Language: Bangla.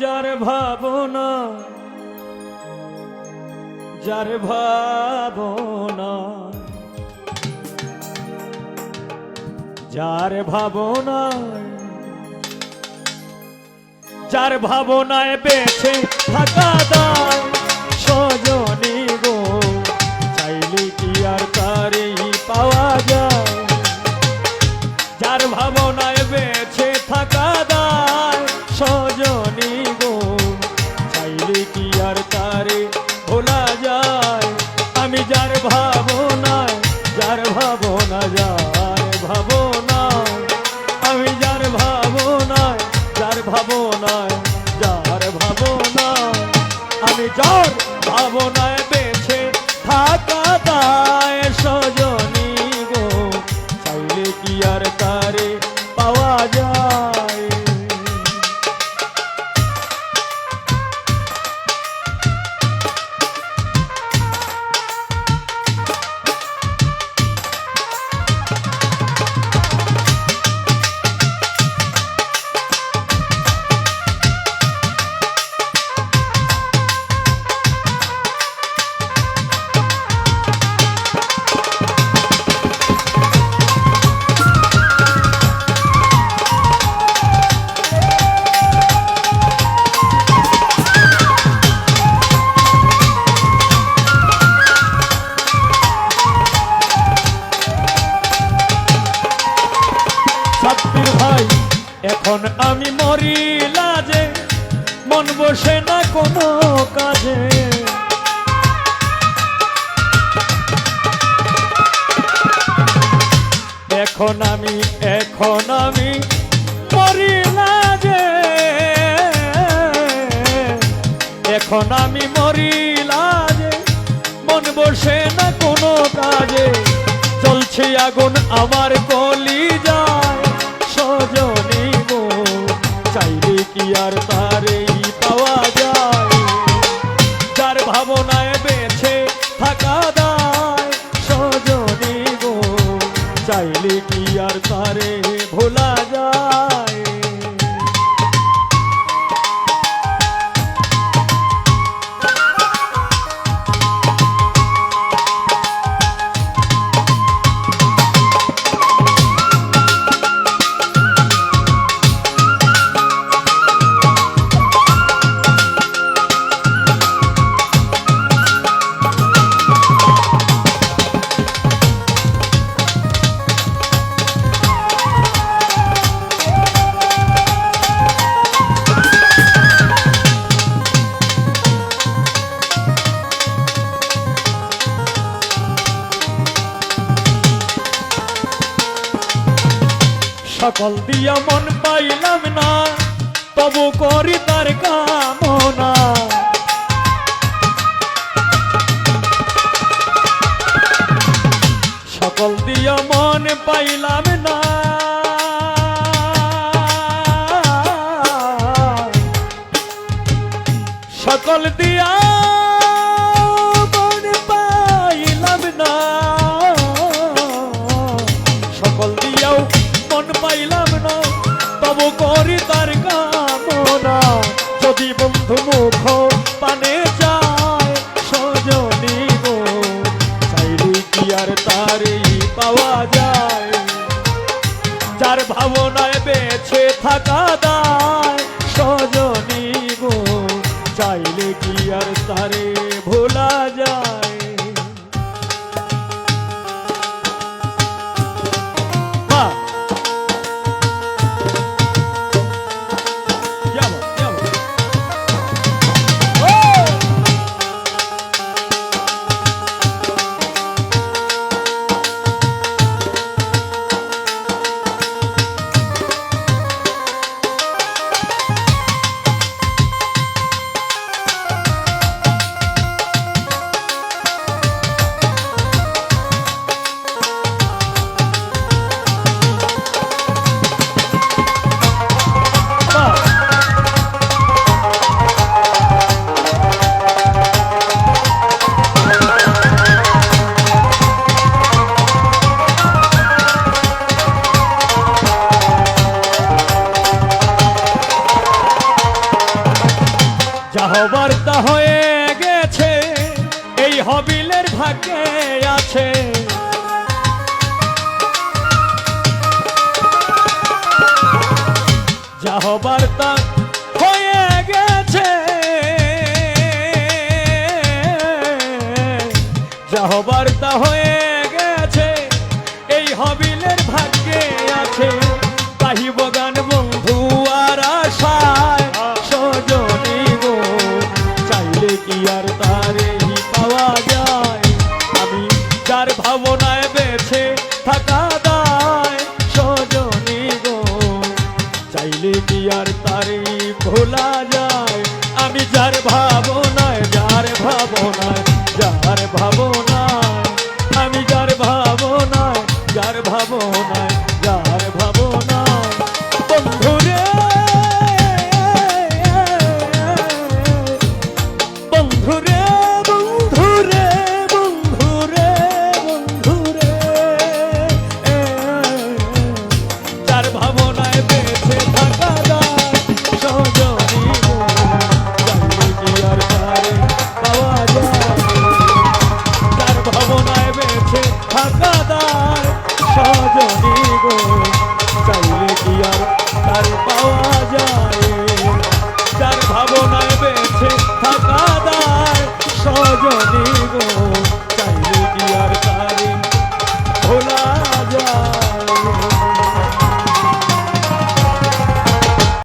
যার ভাবনা যার ভাবনা যার ভাবনা যার ভাবনায় বেছে থাকা দায় ভাবনায় যার ভাবনা আমি যার ভাবনায় বেছে থাকা দায় ভাই, এখন আমি মরি লাজে মন বসে না কোনো কাজে। এখন আমি এখন আমি মরি লাজে এখন আমি মরি লাজে মন বসে না কোনো কাজে। চলছে আগুন আমার কলি ভাবনায় বেছে থাকা দায় সজনী গো চাইলে কি আর পারে ভোলা সকল দিয়া মন পাইলাম না তবু করি তার কামনা। সকল দিয়া মন পাইলাম না থাকা দায় সজনী গো চাইলে কি আর তারে হবার তা হয়ে গেছে এই হবিলের ভাগ্যে আছে। যা হবার তা ভাবনায় বেছে থাকা দায় সজনী গো। চাইলে কি আর তারে ভোলা যায়? আমি যার ভাবনায় যার ভাবনায় যার ভাবনায়, আমি যার ভাবনায় যার ভাবনায়।